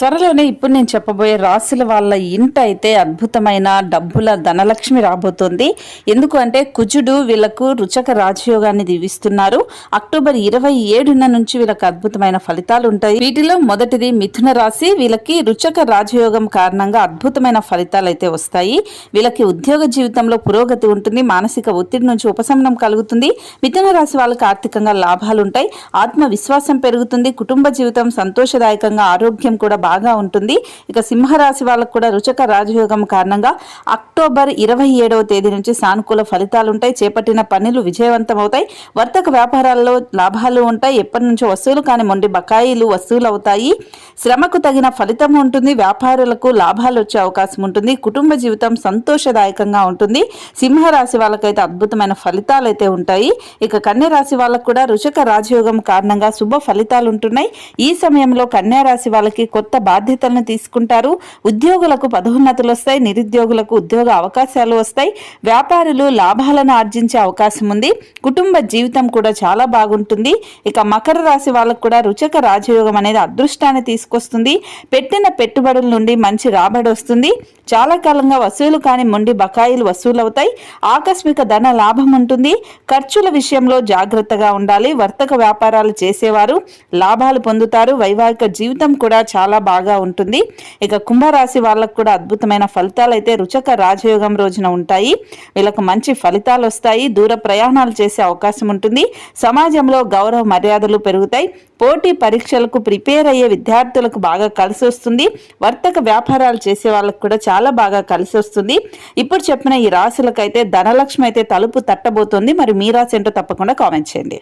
త్వరలోనే ఇప్పుడు నేను చెప్పబోయే రాసుల వాళ్ళ ఇంట అయితే అద్భుతమైన డబ్బుల ధనలక్ష్మి రాబోతోంది. ఎందుకు అంటే కుజుడు వీళ్ళకు రుచక రాజయోగాన్ని దీవిస్తున్నారు. అక్టోబర్ ఇరవై ఏడున నుంచి వీళ్ళకి అద్భుతమైన ఫలితాలు ఉంటాయి. వీటిలో మొదటిది మిథున రాశి. వీళ్ళకి రుచక రాజయోగం కారణంగా అద్భుతమైన ఫలితాలు అయితే వస్తాయి. వీళ్ళకి ఉద్యోగ జీవితంలో పురోగతి ఉంటుంది. మానసిక ఒత్తిడి నుంచి ఉపశమనం కలుగుతుంది. మిథున రాశి వాళ్ళకి ఆర్థికంగా లాభాలు ఉంటాయి ఆత్మవిశ్వాసం పెరుగుతుంది. కుటుంబ జీవితం సంతోషదాయకంగా ఆరోగ్యం కూడా బాగా ఉంటుంది. ఇక సింహరాశి వాళ్ళకు కూడా రుచక రాజయోగం కారణంగా అక్టోబర్ ఇరవై ఏడవ తేదీ నుంచి సానుకూల ఫలితాలు ఉంటాయి చేపట్టిన పనులు విజయవంతం అవుతాయి వర్తక వ్యాపారాల్లో లాభాలు ఉంటాయి. ఎప్పటి నుంచో వస్తువులు కాని మొండి బకాయిలు వసూలు అవుతాయి శ్రమకు తగిన ఫలితం ఉంటుంది. వ్యాపారులకు లాభాలు వచ్చే అవకాశం ఉంటుంది. కుటుంబ జీవితం సంతోషదాయకంగా ఉంటుంది. సింహరాశి వాళ్ళకైతే అద్భుతమైన ఫలితాలు అయితే ఉంటాయి. ఇక కన్య రాశి వాళ్ళకు కూడా రుచక రాజయోగం కారణంగా శుభ ఫలితాలు ఉంటున్నాయి ఈ సమయంలో కన్యా రాశి వాళ్ళకి కొత్త బాధ్యతలను తీసుకుంటారు. ఉద్యోగులకు పదోన్నతులు వస్తాయి. నిరుద్యోగులకు ఉద్యోగ అవకాశాలు వస్తాయి. వ్యాపారులు లాభాలను ఆర్జించే అవకాశం ఉంది. కుటుంబ జీవితం కూడా చాలా బాగుంటుంది. ఇక మకర రాశి వాళ్ళకు కూడా రుచక రాజయోగం అనేది అదృష్టాన్ని తీసుకొస్తుంది. పెట్టిన పెట్టుబడుల నుండి మంచి రాబడి వస్తుంది. చాలా కాలంగా వసూలు కాని మొండి బకాయిలు వసూలవుతాయి. ఆకస్మిక ధన లాభం ఉంటుంది. ఖర్చుల విషయంలో జాగ్రత్తగా ఉండాలి. వర్తక వ్యాపారాలు చేసేవారు లాభాలు పొందుతారు. వైవాహిక జీవితం కూడా చాలా బాగా ఉంటుంది. ఇక కుంభరాశి వాళ్ళకు కూడా అద్భుతమైన ఫలితాలు అయితే రుచక రాజయోగం రోజున ఉంటాయి. వీళ్ళకు మంచి ఫలితాలు వస్తాయి. దూర ప్రయాణాలు చేసే అవకాశం ఉంటుంది. సమాజంలో గౌరవ మర్యాదలు పెరుగుతాయి. పోటీ పరీక్షలకు ప్రిపేర్ అయ్యే విద్యార్థులకు బాగా కలిసి వస్తుంది. వర్తక వ్యాపారాలు చేసే వాళ్ళకు కూడా చాలా బాగా కలిసి వస్తుంది. ఇప్పుడు చెప్పిన ఈ రాశులకైతే ధనలక్ష్మి అయితే తలుపు తట్టబోతోంది. మరి మీ రాశి ఏంటో తప్పకుండా కామెంట్ చేయండి.